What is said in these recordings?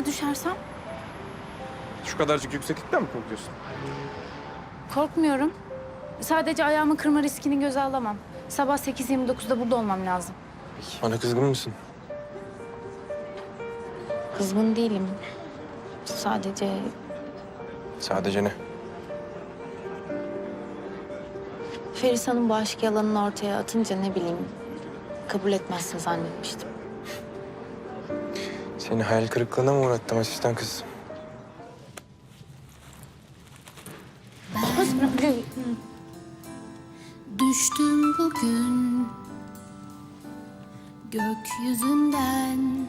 Ya düşersem? Şu kadarcık yükseklikten mi korkuyorsun? Korkmuyorum. Sadece ayağımı kırma riskini göze alamam. Sabah 8.29'da burada olmam lazım. Bana kızgın mısın? Kızgın değilim. Sadece Sadece ne? Feris Hanım bu aşk yalanını ortaya atınca ne bileyim kabul etmezsin zannetmiştim. Seni hayal kırıklığına mı uğrattım asistan kız? Düştüm bugün gökyüzünden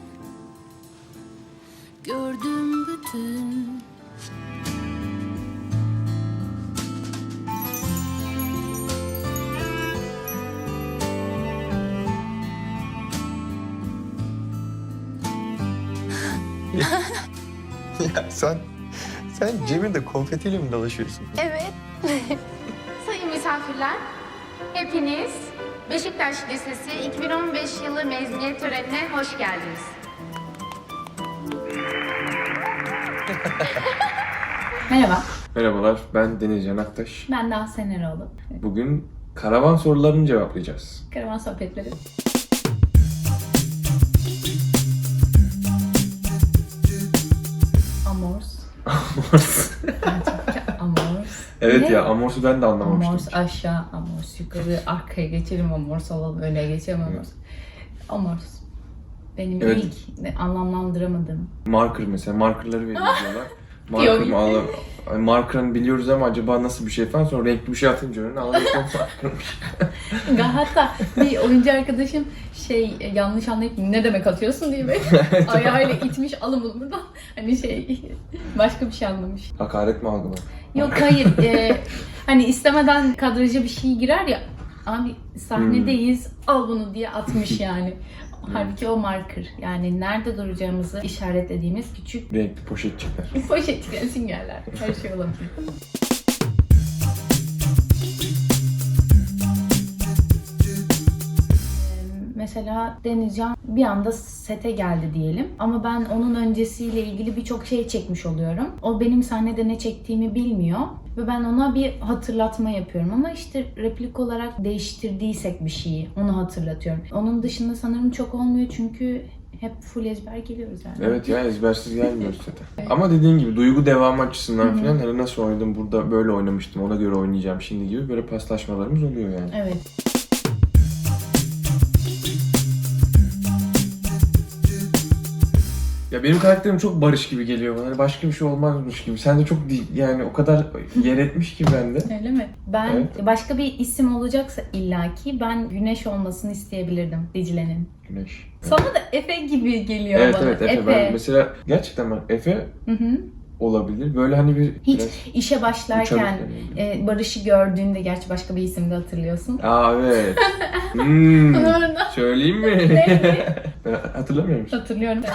gördüm bütün ya sen, sen cebinde konfetiyle mi dolaşıyorsun? Evet. Sayın misafirler, hepiniz Beşiktaş Lisesi 2015 yılı mezuniyet törenine hoş geldiniz. Merhaba, Merhabalar, ben Deniz Can Aktaş. ben Daha Seneroğlu. Bugün karavan sorularını cevaplayacağız. Karavan sohbetleri. Amors. evet Ne? ya, Amors'u ben de anlamamıştım. Amors aşağı, amors yukarı, arkaya geçelim, amors olalım, öne geçelim, amors. Amors. Benim Evet. ilk anlamlandıramadığım. Marker mesela, markerları verin diyorlar. Marker Yok. mı alalım? Ay, Marker'ını biliyoruz ama acaba nasıl bir şey falan sonra renkli bir şey atınca önüne anlıyorsun markermış. Hatta bir oyuncu arkadaşım şey e, yanlış anlayıp ne demek atıyorsun diye böyle ayağıyla itmiş alın bunu buradan. Hani şey başka bir şey anlamış. Hakaret mi algılar? Yok hayır e, hani istemeden kadraja bir şey girer ya abi sahnedeyiz al bunu diye atmış yani. Halbuki o marker yani nerede duracağımızı işaretlediğimiz küçük Renkli poşetçikler. poşetçikler, sinyaller her şey olabilir. Mesela Denizcan bir anda sete geldi diyelim. Ama ben onun öncesiyle ilgili birçok şey çekmiş oluyorum. O benim sahnede ne çektiğimi bilmiyor. Ve ben ona bir hatırlatma yapıyorum. Ama işte replik olarak değiştirdiysek bir şeyi onu hatırlatıyorum. Onun dışında sanırım çok olmuyor çünkü hep full ezber geliyoruz yani. Evet ya ezbersiz gelmiyoruz zaten. Ama dediğin gibi duygu devamı açısından falan hani nasıl oynadım burada böyle oynamıştım ona göre oynayacağım şimdi gibi böyle paslaşmalarımız oluyor yani. Evet. Ya benim karakterim çok barış gibi geliyor bana. Hani başka bir şey olmazmış gibi. Sen de çok değil, yani o kadar yer etmiş ki bende. Öyle mi? Ben Evet. başka bir isim olacaksa illaki ben Güneş olmasını isteyebilirdim Dicle'nin. Güneş. Sana da Efe gibi geliyor Evet bana. evet Efe. Ben mesela gerçekten ben Efe Hı hı. Olabilir. Böyle hani bir Hiç işe başlarken e, Barış'ı gördüğünde gerçi başka bir isim de hatırlıyorsun. Aa evet. hmm. Söyleyeyim mi? Hatırlamıyor musun? hatırlıyorum.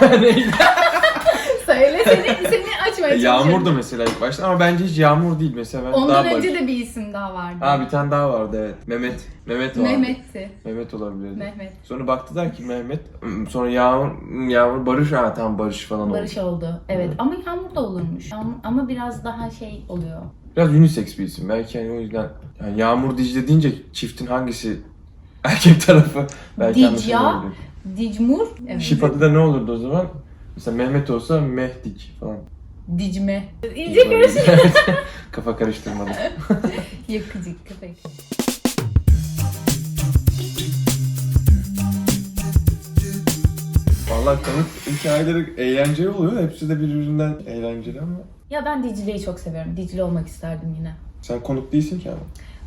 Söyle seni, seni açmaya çalışıyorum. Yağmur da mesela ilk başta ama bence hiç Yağmur değil mesela. Ben daha Ondan barış. önce de bir isim daha vardı. Aa bir tane daha vardı evet. Mehmet. Mehmet vardı. Mehmet'ti. Mehmet olabilirdi. Mehmet. Sonra baktılar ki Mehmet, sonra Yağmur, Yağmur Barış, ha tamam Barış falan oldu. Barış oldu. Evet ama Yağmur da olurmuş. Yağmur- Ama biraz daha şey oluyor. Biraz unisex bir isim. Belki hani o yüzden yani Yağmur Dicle deyince çiftin hangisi erkek tarafı belki Dicya. anlaşılabilir. Dicmur. Evet. Şif adı da ne olurdu o zaman? Mesela Mehmet olsa Mehdik falan. Dicme. İyice karışık. Kafa karıştırmadı. Yakıcı köpek. Vallahi komik hikayeleri eğlenceli oluyor. Hepsi de birbirinden eğlenceli ama. Ya ben Dicle'yi çok seviyorum. Dicle olmak isterdim yine. Sen konuk değilsin ki ama.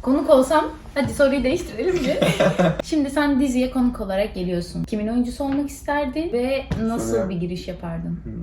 Konuk olsam, hadi soruyu değiştirelim bir. Şimdi sen diziye konuk olarak geliyorsun. Kimin oyuncusu olmak isterdin ve nasıl Sonra- bir giriş yapardın? Hmm.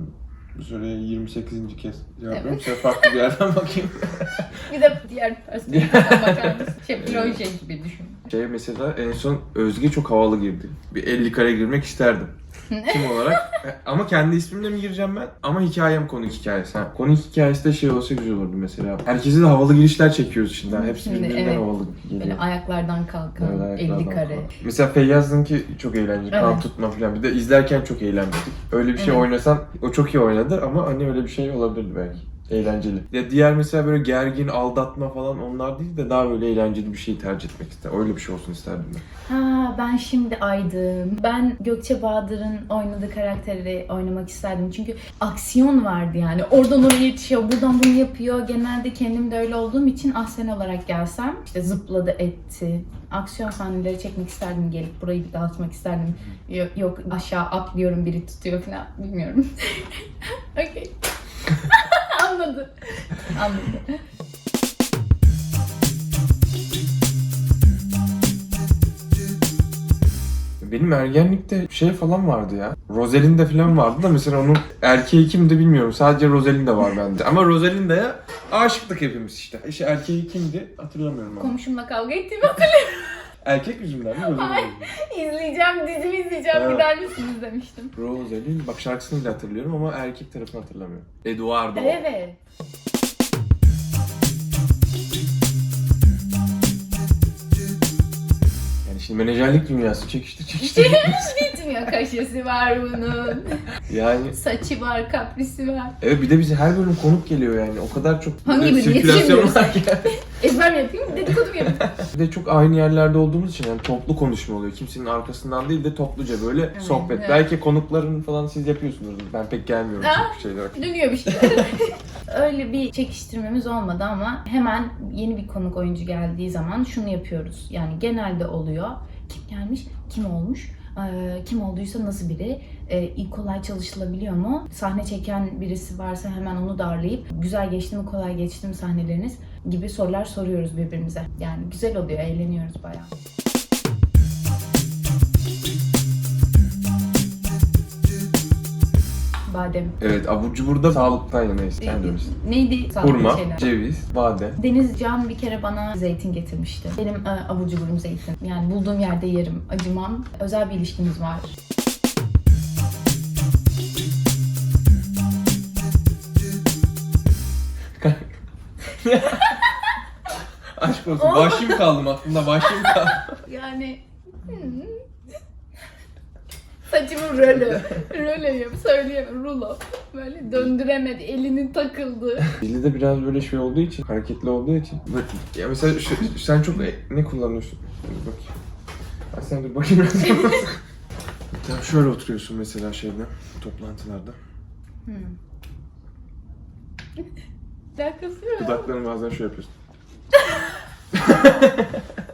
Bu soruya 28. kez cevaplıyorum. Evet. farklı bir yerden bakayım. Bir de diğer perspektiften bakar mısın? Şey, proje gibi düşün. Şey mesela en son Özge çok havalı girdi. Bir 50 kare girmek isterdim. Kim olarak? E, ama kendi ismimle mi gireceğim ben? Ama hikayem konuk hikayesi. Ha. Konuk hikayesi de şey olsa güzel olurdu mesela. Herkese de havalı girişler çekiyoruz şimdi. ha. Hepsi Şimdi birbirinden evet. havalı geliyor. Böyle ayaklardan kalkan, Evet, ayaklardan 50 kare. falan. Mesela Feyyaz'ınki çok eğlenceli. Kan Evet. tutma falan. Bir de izlerken çok eğlenmedik. Öyle bir şey Evet. oynasan o çok iyi oynadı ama hani öyle bir şey olabilirdi belki. Eğlenceli. Ya diğer mesela böyle gergin, aldatma falan onlar değil de daha böyle eğlenceli bir şey tercih etmek ister. Öyle bir şey olsun isterdim ben. Ha ben şimdi aydım. Ben Gökçe Bahadır'ın oynadığı karakteri oynamak isterdim. Çünkü aksiyon vardı yani. Oradan oraya yetişiyor, buradan bunu yapıyor. Genelde kendim de öyle olduğum için ahsen olarak gelsem işte zıpladı etti. Aksiyon sahneleri çekmek isterdim gelip burayı bir dağıtmak isterdim. Yok, yok aşağı atlıyorum biri tutuyor falan bilmiyorum. Okey. Anladı. Anladı. Benim ergenlikte şey falan vardı ya. Rosalinda falan vardı da mesela onun erkeği kimdi bilmiyorum. Sadece Rosalinda var bende. Ama Rosalinda'ya aşıktık hepimiz işte. İşte erkeği kimdi hatırlamıyorum ama. Komşumla kavga ettiğimi Erkek yüzünden mi? Rosalinda yüzünden. izleyeceğim, dizimi izleyeceğim. Evet. Gider misiniz demiştim. Rosalin, bak şarkısını bile hatırlıyorum ama erkek tarafını hatırlamıyorum. Eduardo. Evet. Menajerlik dünyası çekişti çekişti. Bitmiyor kaşesi var bunun. yani Saçı var, kaprisi var. evet bir de bize her bölüm konuk geliyor yani. O kadar çok Hangi bölüm sirkülasyon var ki. Ezber mi yapayım, dedikodu mu yapayım? Bir de çok aynı yerlerde olduğumuz için yani toplu konuşma oluyor. Kimsenin arkasından değil de topluca böyle sohbet. evet. Belki konukların falan siz yapıyorsunuz. Ben pek gelmiyorum Aa. çok şeyler. Dönüyor bir şeyler. Öyle bir çekiştirmemiz olmadı ama hemen yeni bir konuk oyuncu geldiği zaman şunu yapıyoruz. Yani genelde oluyor. Kim gelmiş, kim olmuş, Ee, kim olduysa nasıl biri, Ee, kolay çalışılabiliyor mu, sahne çeken birisi varsa hemen onu darlayıp güzel geçti mi, kolay geçti mi sahneleriniz gibi sorular soruyoruz birbirimize. Yani güzel oluyor, eğleniyoruz bayağı. Badem. Evet abur cubur da sağlıktan yanayız. De öylesin. Neydi? Sağlıklı Hurma, şeyler. ceviz, badem. Deniz Can bir kere bana zeytin getirmişti. Benim e, abur cuburum zeytin. Yani bulduğum yerde yerim, acımam. Özel bir ilişkimiz var. Aşk olsun. Vahşi mi kaldım aklımda? Vahşi mi kaldım? Yani... Saçımı röle. röle yap, söyleyemem. Rulo. Böyle döndüremedi, elinin takıldı. Dili de biraz böyle şey olduğu için, hareketli olduğu için. Bak, ya mesela şu- sen çok e- ne kullanıyorsun? Dur bakayım. Ha, sen dur bakayım. tamam şöyle oturuyorsun mesela şeyde, toplantılarda. Hmm. Alakası yok. Dudaklarını bazen şöyle yapıyorsun.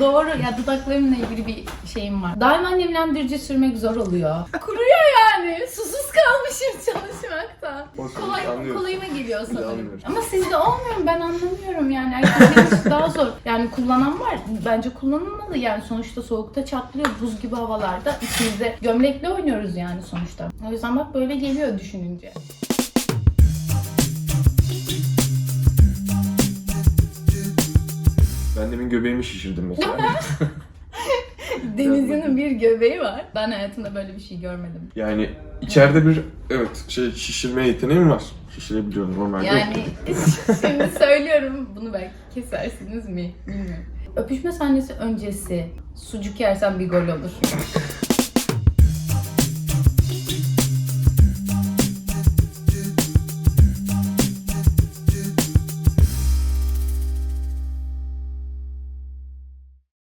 Doğru ya dudaklarımla ilgili bir şeyim var. Daima nemlendirici sürmek zor oluyor. Kuruyor yani. Susuz kalmışım çalışmaktan. Olsun, Kolay, anlıyoruz. kolayıma geliyor de sanırım. Ama sizde olmuyor mu? Ben anlamıyorum yani. Erkeklerin işi daha zor. Yani kullanan var. Bence kullanılmalı yani. Sonuçta soğukta çatlıyor. Buz gibi havalarda. İçimizde gömlekle oynuyoruz yani sonuçta. O yüzden bak böyle geliyor düşününce. Ben demin göbeğimi şişirdim mesela. Deniz'in bir göbeği var. Ben hayatımda böyle bir şey görmedim. yani içeride bir evet şey şişirme yeteneğim var. Şişirebiliyorum normalde. Yani şimdi söylüyorum bunu belki kesersiniz mi bilmiyorum. Öpüşme sahnesi öncesi sucuk yersen bir gol olur.